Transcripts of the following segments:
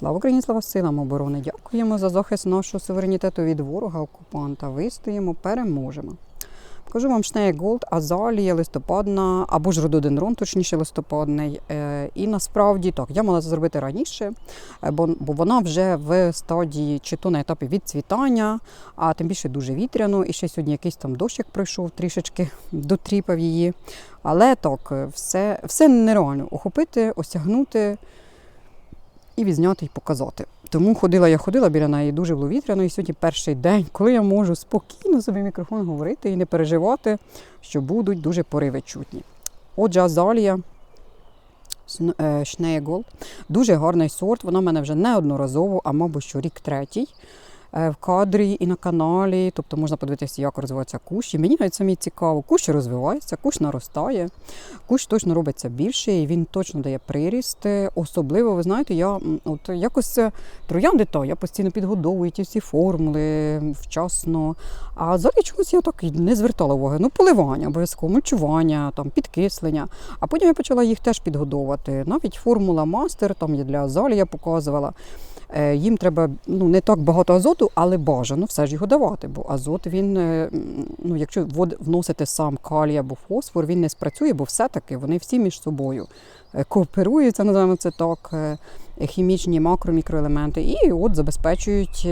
Слава Україні, слава силам оборони! Дякуємо за захист нашого суверенітету від ворога окупанта. Вистоїмо, переможемо. Покажу вам шнея Голд, азалія листопадна або ж рододендрон, точніше листопадний. Е, І насправді так, я мала це зробити раніше, е, бо, бо вона вже в стадії чи то на етапі відцвітання, а тим більше дуже вітряно. І ще сьогодні якийсь там дощик пройшов, трішечки дотріпав її. Але так, е, все, все нереально охопити, осягнути і відзняти і показати. Тому ходила я ходила біля неї дуже було вітряно, і сьогодні перший день, коли я можу спокійно собі мікрофон говорити і не переживати, що будуть дуже пориви чутні. Отже, азалія Шнея Дуже гарний сорт. Вона в мене вже неодноразово, а мабуть, що рік третій. Е, В кадрі і на каналі, тобто можна подивитися, як розвиваються кущі. Мені навіть самі цікаво, кущ розвивається, кущ наростає, кущ точно робиться більше, і він точно дає приріст. Особливо, ви знаєте, я от якось е, троянди то я постійно підгодовую ті всі формули вчасно. А зараз чогось я так не звертала уваги. Ну, поливання, обов'язково, мульчування, там, підкислення. А потім я почала їх теж підгодовувати. Навіть формула мастер, там є для азалії, я показувала. Е, Їм треба ну, не так багато азоту, але бажано все ж його давати. Бо азот, він, е, ну, якщо вносити сам калій або фосфор, він не спрацює, бо все-таки вони всі між собою е, кооперуються, називаємо це так, хімічні макро, мікроелементи, і от забезпечують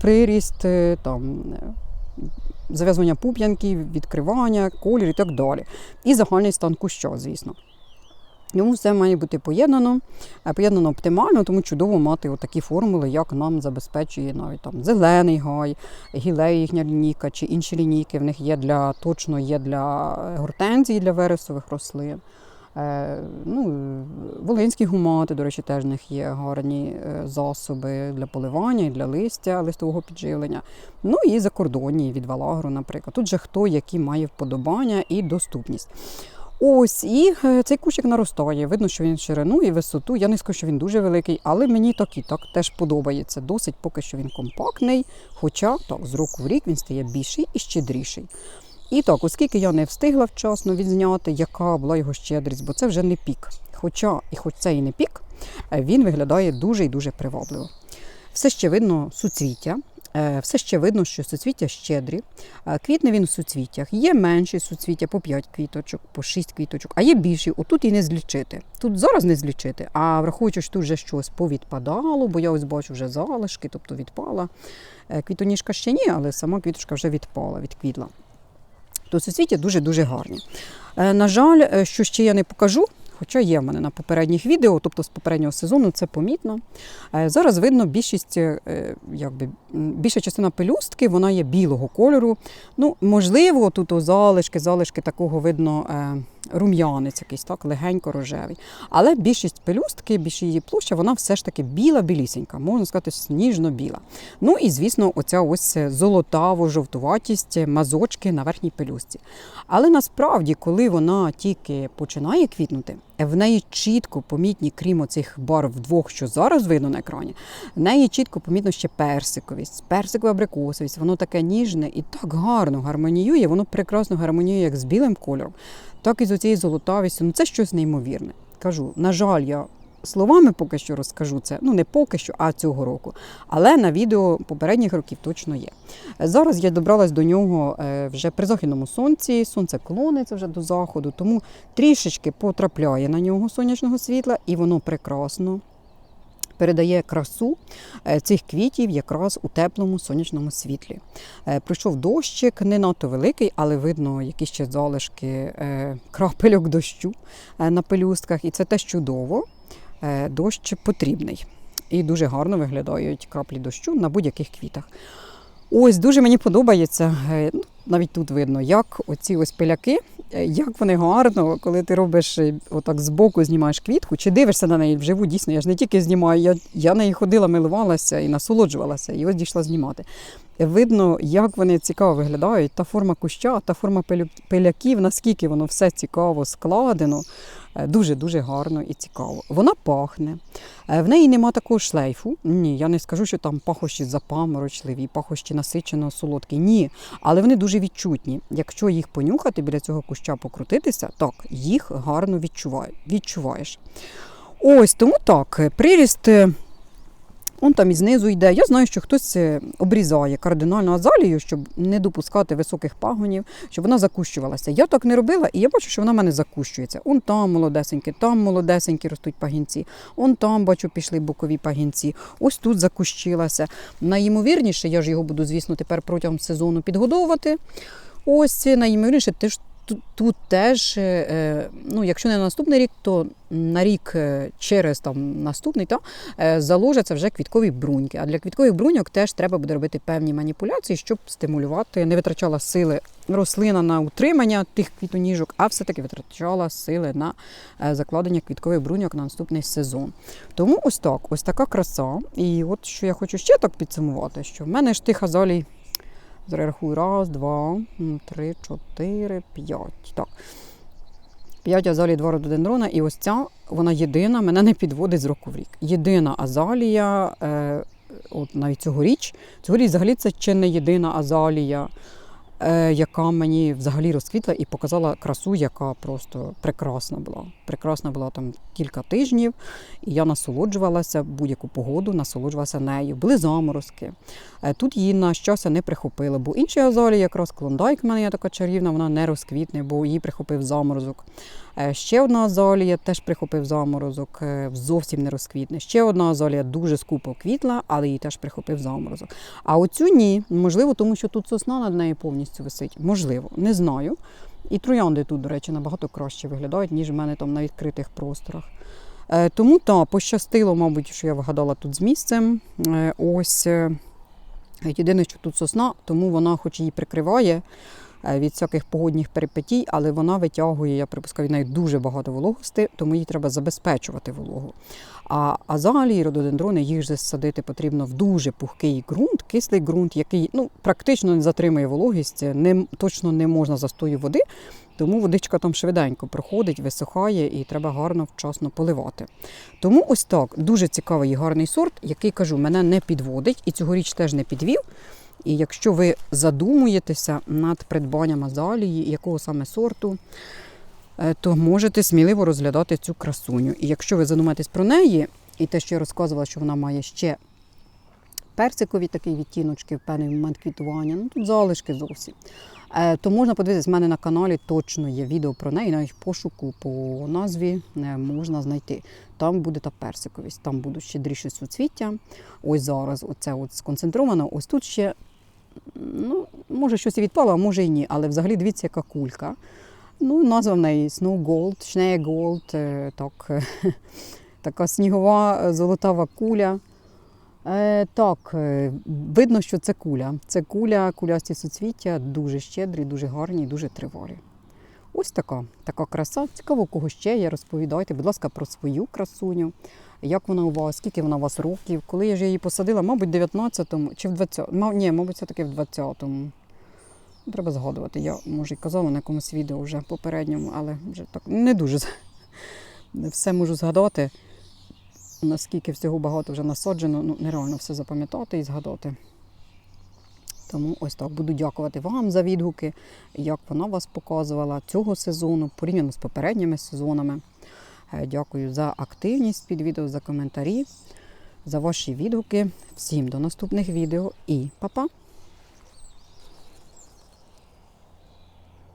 приріст, там, зав'язування пуп'янків, відкривання, колір і так далі. І загальний стан куща, звісно. Йому все має бути поєднано, е, поєднано оптимально, тому чудово мати такі формули, як нам забезпечує навіть там зелений гай, гілея їхня лінійка чи інші лінійки. В них є для точно є для гортензій, для вересових рослин. Е, ну, волинські гумати, до речі, теж в них є гарні е, засоби для поливання і для листя, листового підживлення. Ну і закордонні від Валагру, наприклад. Тут же хто які має вподобання і доступність. Ось, і е, цей кущик наростає. Видно, що він ширину і висоту. Я не скажу, що він дуже великий, але мені так і так теж подобається. Досить поки що він компактний. Хоча так, з року в рік він стає більший і щедріший. І так, оскільки я не встигла вчасно відзняти, яка була його щедрість, бо це вже не пік. Хоча, і хоч це і не пік, е, він виглядає дуже і дуже привабливо. Все ще видно суцвіття. Е, Все ще видно, що суцвіття щедрі. Е, Квітне він у суцвіттях. Є менші суцвіття по 5 квіточок, по 6 квіточок, а є більші. Отут і не злічити. Тут зараз не злічити, а враховуючи, що тут вже щось повідпадало, бо я ось бачу вже залишки, тобто відпала. Е, Квітоніжка ще ні, але сама квіточка вже відпала, відквітла. То суцвіття дуже-дуже гарні. На жаль, що ще я не покажу, хоча є в мене на попередніх відео, тобто з попереднього сезону, це помітно. Е, Зараз видно більшість, е, якби, більша частина пелюстки, вона є білого кольору. Ну, можливо, тут залишки, залишки такого видно. е, Рум'янець якийсь так легенько рожевий. Але більшість пелюстки, більше її площа, вона все ж таки біла-білісінька, можна сказати, сніжно-біла. Ну і звісно, оця ось золотаво-жовтуватість, мазочки на верхній пелюстці. Але насправді, коли вона тільки починає квітнути, в неї чітко помітні, крім оцих барв двох, що зараз видно на екрані, в неї чітко помітно ще персиковість, персикова абрикосовість, воно таке ніжне і так гарно гармоніює, воно прекрасно гармоніює як з білим кольором, так і з оцією золотавістю. Ну це щось неймовірне. Кажу, на жаль, я словами поки що розкажу це. Ну не поки що, а цього року. Але на відео попередніх років точно є. Зараз я добралась до нього е, вже при західному сонці. Сонце клониться вже до заходу, тому трішечки потрапляє на нього сонячного світла, і воно прекрасно. Передає красу е, цих квітів якраз у теплому сонячному світлі. Е, Прийшов дощик, не надто великий, але видно якісь ще залишки крапельок дощу на пелюстках, і це теж чудово. Е, Дощ потрібний. І дуже гарно виглядають краплі дощу на будь-яких квітах. Ось дуже мені подобається. е, ну, Навіть тут видно, як оці ось пиляки, е, як вони гарно, коли ти робиш отак збоку, знімаєш квітку, чи дивишся на неї вживу, дійсно, я ж не тільки знімаю, я, я неї ходила, милувалася і насолоджувалася, і ось дійшла знімати. Видно, як вони цікаво виглядають, та форма куща, та форма пиляків, наскільки воно все цікаво складено. Е, Дуже-дуже гарно і цікаво. Вона пахне. Е, В неї нема такого шлейфу. Ні, я не скажу, що там пахощі запаморочливі, пахощі насичено солодкі. Ні. Але вони дуже відчутні. Якщо їх понюхати біля цього куща покрутитися, так, їх гарно відчуваєш. Ось тому так, е, приріст. Он там і знизу йде. Я знаю, що хтось обрізає кардинальну азалію, щоб не допускати високих пагонів, щоб вона закущувалася. Я так не робила, і я бачу, що вона в мене закущується. Он там молодесенькі, там молодесенькі ростуть пагінці, он там, бачу, пішли бокові пагінці. Ось тут закущилася. Найімовірніше, я ж його буду, звісно, тепер протягом сезону підгодовувати. Ось найімовірніше, теж тут, теж, е, е, ну, якщо не на наступний рік, то на рік е, через там, наступний е, заложаться вже квіткові бруньки. А для квіткових бруньок теж треба буде робити певні маніпуляції, щоб стимулювати, не витрачала сили рослина на утримання тих квітоніжок, а все-таки витрачала сили на закладення квіткових бруньок на наступний сезон. Тому ось так, ось така краса. І от що я хочу ще так підсумувати, що в мене ж тих азалій Зараз рахую. Раз, два, три, чотири, п'ять. Так. П'ять азалій, два рододендрона. І ось ця, вона єдина, мене не підводить з року в рік. Єдина азалія, е, от навіть цьогоріч. Цьогоріч взагалі це чи не єдина азалія, яка мені взагалі розквітла і показала красу, яка просто прекрасна була. Прекрасна була там кілька тижнів, і я насолоджувалася будь-яку погоду, насолоджувалася нею. Були заморозки. Е, Тут її на щастя не прихопили, бо інші азалії, якраз клондайк в мене є така чарівна, вона не розквітне, бо її прихопив заморозок. Е, Ще одна азалія теж прихопив заморозок, е, зовсім не розквітне. Ще одна азалія дуже скупо квітла, але її теж прихопив заморозок. А оцю ні, можливо, тому що тут сосна над нею повністю висить. Можливо, не знаю. І троянди тут, до речі, набагато краще виглядають, ніж в мене там на відкритих просторах. Е, Тому так, пощастило, мабуть, що я вгадала тут з місцем. Ось єдине, що тут сосна, тому вона, хоч її прикриває від всяких погодних перипетій, але вона витягує, я припускаю, від дуже багато вологости, тому їй треба забезпечувати вологу. А азалії, рододендрони, їх же садити потрібно в дуже пухкий ґрунт, кислий ґрунт, який ну, практично не затримує вологість, не, точно не можна застою води, тому водичка там швиденько проходить, висихає і треба гарно вчасно поливати. Тому ось так, дуже цікавий і гарний сорт, який кажу, мене не підводить і цьогоріч теж не підвів. І якщо ви задумуєтеся над придбанням азалії, якого саме сорту, е, то можете сміливо розглядати цю красуню. І якщо ви задумаєтесь про неї, і те, що я розказувала, що вона має ще персикові такі відтіночки в певний момент квітування, ну тут залишки зовсім. Е, То можна подивитися, в мене на каналі точно є відео про неї, навіть пошуку по назві е, можна знайти. Там буде та персиковість, там будуть щедріші суцвіття. Ось зараз оце от сконцентровано. Ось тут ще, ну, може щось і відпало, а може і ні. Але взагалі дивіться, яка кулька. Ну, назва в неї Snow Gold, Schnee Gold, е, так, така снігова е, золотава куля. Е, так, е, видно, що це куля. Це куля, кулясті суцвіття, дуже щедрі, дуже гарні, дуже тривалі. Ось така, така краса. Цікаво, кого ще є. Розповідайте, будь ласка, про свою красуню. Як вона у вас, скільки вона у вас років? Коли я ж її посадила, мабуть, в 19-му чи в 20-му. Ні, мабуть, все-таки в 20-му. Ну, Треба згадувати. Я, може, і казала на якомусь відео вже попередньому, але вже так не дуже все можу згадати. Наскільки всього багато вже насаджено, ну нереально все запам'ятати і згадати. Тому ось так буду дякувати вам за відгуки, як вона вас показувала цього сезону, порівняно з попередніми сезонами. Е, Дякую за активність під відео, за коментарі, за ваші відгуки. Всім до наступних відео і па-па!